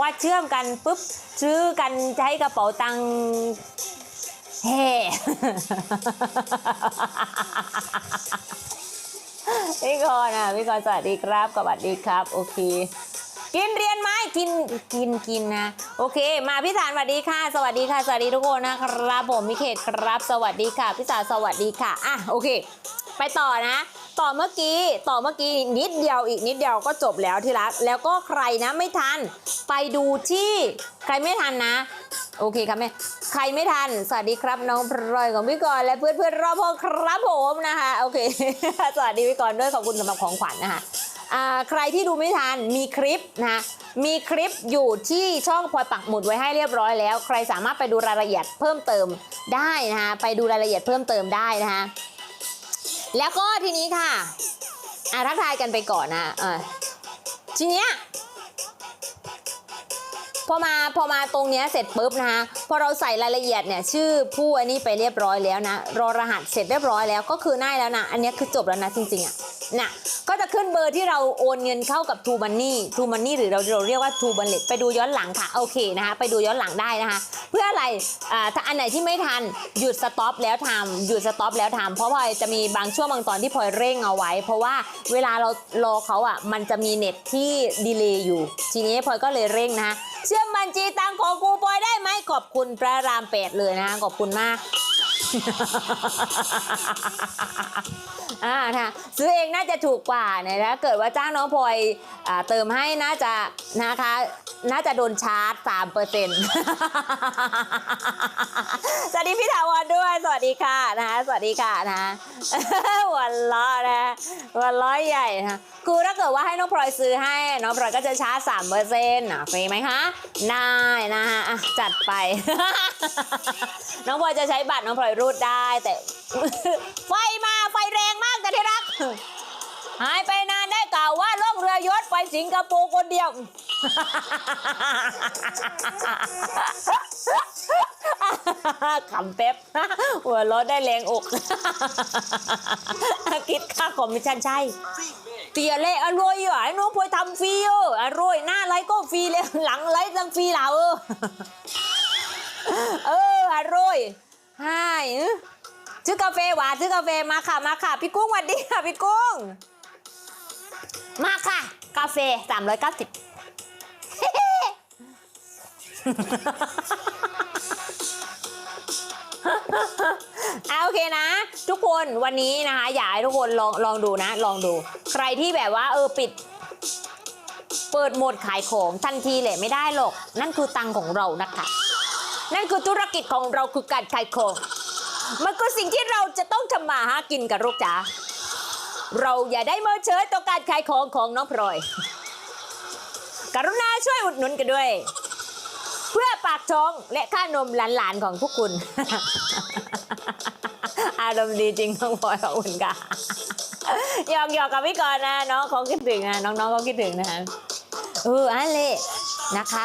ว่าเชื่อมกันปุ๊บซื้อกันใช้กระเป๋าตังค์เฮ่พี่กรณ์อะพี่กรณ์สวัสดีครับสวัสดีครับ โอเค กินเรียนไหมกินกินกินนะ โอเค มาพี่สารสวัสดีค่ะ สวัสดีค่ะสวัสดีทุกคนนะครับผมมิเขตครับ สวัสดีค่ะพี่สารสวัสดีค่ะอะโอเค ไปต่อนะ ต่อเมื่อกี้ต่อเมื่อกี้นิดเดียวอีกนิดเดียวก็จบแล้วที่รัก แล้วก็ใครนะไม่ทัน ไปดูที่ใครไม่ทันนะ โอเคครับแม่ใครไม่ทัน สวัสดีครับน้องพลอยของพี่กรณ์และเพื่อนเพื่อนๆรอบห้องครับผมนะคะโอเคสวัสดีพี่กรณ์ด้วยขอบคุณสำหรับของขวัญนะคะใครที่ดูไม่ทันมีคลิปนะมีคลิปอยู่ที่ช่องพลอยปักหมุดไว้ให้เรียบร้อยแล้ว ใครสามารถไปดูรายละเอียดเพิ่มเติมได้นะคะไปดูรายละเอียดเพิ่มเติมได้นะคะ แล้วก็ทีนี้ค่ะอ่าทักทายกันไปก่อนนะอ่าทีเนี้ยพอมาพอมาตรงเนี้ยเสร็จปุ๊บนะคะพอเราใส่รายละเอียดเนี่ยชื่อผู้อันนี้ไปเรียบร้อยแล้วนะรอรหัสเสร็จเรียบร้อยแล้วก็คือได้แล้วนะ อันนี้คือจบแล้วนะจริงๆอะน่ะก็จะขึ้นเบอร์ที่เราโอนเงินเข้ากับ True Money True Money หรือเราเราเรียกว่า True Wallet ไปดูย้อนหลังค่ะโอเคนะคะไปดูย้อนหลังได้นะคะ เพื่ออะไรอ่าถ้าอันไหนที่ไม่ทันหยุดสต็อปแล้วทำหยุดสต็อปแล้วทำเพราะพลอยจะมีบางช่วงบางตอนที่พลอยเร่งเอาไว้ เพราะว่าเวลาเรารอเขาอะมันจะมีเน็ตที่ดีเลย์อยู่ ทีนี้พลอยก็เลยเร่งนะคะเชื่อมบัญชีตังของกูปอยได้ไหมขอบคุณพระรามแปดเลยนะขอบคุณมากอ่านะซื้อเองน่าจะถูกกว่าเนี่ยถ้าเกิดว่าจ้างน้องพลอยอเติมให้น่าจะนะคะ น่าจะโดนชาร์จสามเปอร์เซ็นต์สวัสดีพี่ถาวรด้วย สวัสดีค่ะนะคะสวัสดีค่ะนะหัวันล้อนะหัวันล้อใหญ่นะคือถ้าเกิดว่าให้น้องพลอยซื้อให้น้องพลอยก็จะชาร์จสามเปอร์เซ็นต์ฟรีไหมคะได้นะคะอะจัดไป น้องพลอยจะใช้บัตรน้องพลอยรูดได้แต่ ไฟมาไฟแรงมากแต่ที่รัก หายไปนานได้กล่าวว่าล่องเรือยศไปสิงคโปร์คนเดียว ขำเป๊บหัวเรถได้แรงอกคิดค่าคอมมิชชั่นใช่เตียเล่อร่อยอ่ไอ้น้องพลอยทำฟรีเอออร่อยหน้าไลฟ์ก็ฟรีเลยหลังไลฟ์ตั้งฟรีแล้วเออเอออร่อยใช่ซื้อกาแฟหวานซื้อกาแฟมาค่ะมาค่ะ พี่กุ้งสวัสดีค่ะพี่กุ้ง มาค่ะ กาแฟสามร้อยเก้าสิบ เอาโอเคนะ ทุกคนวันนี้นะคะอยากให้ทุกคนลองลองดูนะ ลองดู ใครที่แบบว่าเออปิด เปิดโหมดขายของทันทีเลยไม่ได้หรอก นั่นคือตังค์ของเรานะคะ นั่นคือธุรกิจของเราคือการขายของมันก็สิ่งที่เราจะต้องทำมาหากินกับลูกจ๋าเราอย่าได้เมินเฉยต่อการขายของของน้องพลอย กรุณาช่วยอุดหนุนกันด้วย เพื่อปากท้องและค่านมหลานๆของทุกคุณ อารมณ์ดีจริงน้องพลอยขอบคุณค่ะหยอกหยอกกับพี่กรณ์นะน้องเขาคิดถึงนะน้องๆเขาคิดถึงนะคะเอออันเละนะคะ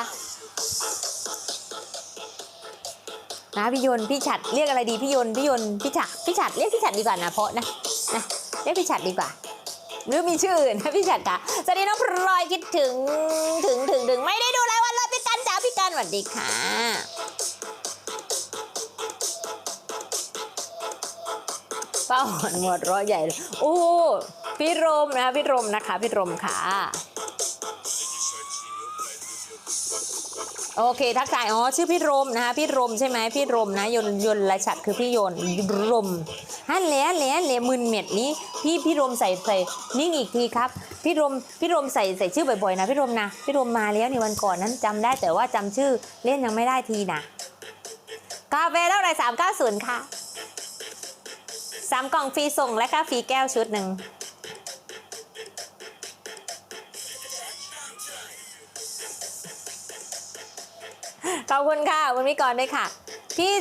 นะพี่ยนพี่ฉัดเรียกอะไรดีพี่ยนพี่ยนพี่ฉัดพี่ฉัดเรียกพี่ฉัดดีกว่านะเพราะนะนะเรียกพี่ฉัดดีกว่าหรือมีชื่ออื่นนะพี่ฉัดค่ะสวัสดีน้องพลอยคิดถึงถึงถึงถึงไม่ได้ วัสดีค่ะป้าหอนหมดร้อยใหญ่เลยโอ้พี่รมนะพี่รมนะคะพี่รมค่ะ โอเค ทักทายอ๋อชื่อพี่รมนะคะพี่รมใช่ไหมพี่รมนะยนยนละฉัดคือพี่ยนรมฮันเละเละเละมึนเม็ดนี้ พี่พี่รมใส่ใส่นิ่งอีกทีครับ พี่รมพี่รมใส่ใส่ชื่อบ่อยๆนะพี่รมนะพี่รมมาแล้วในวันก่อนนั้นจำได้แต่ว่าจำชื่อเล่นยังไม่ได้ทีนะกาแฟเท่าไรสามเก้าศูนย์ค่ะสามกล่องฟรีส่งและก็ฟรีแก้วชุดหนึ่งขอบคุณค่ะคุณพี่กรณ์ด้วยค่ะพี่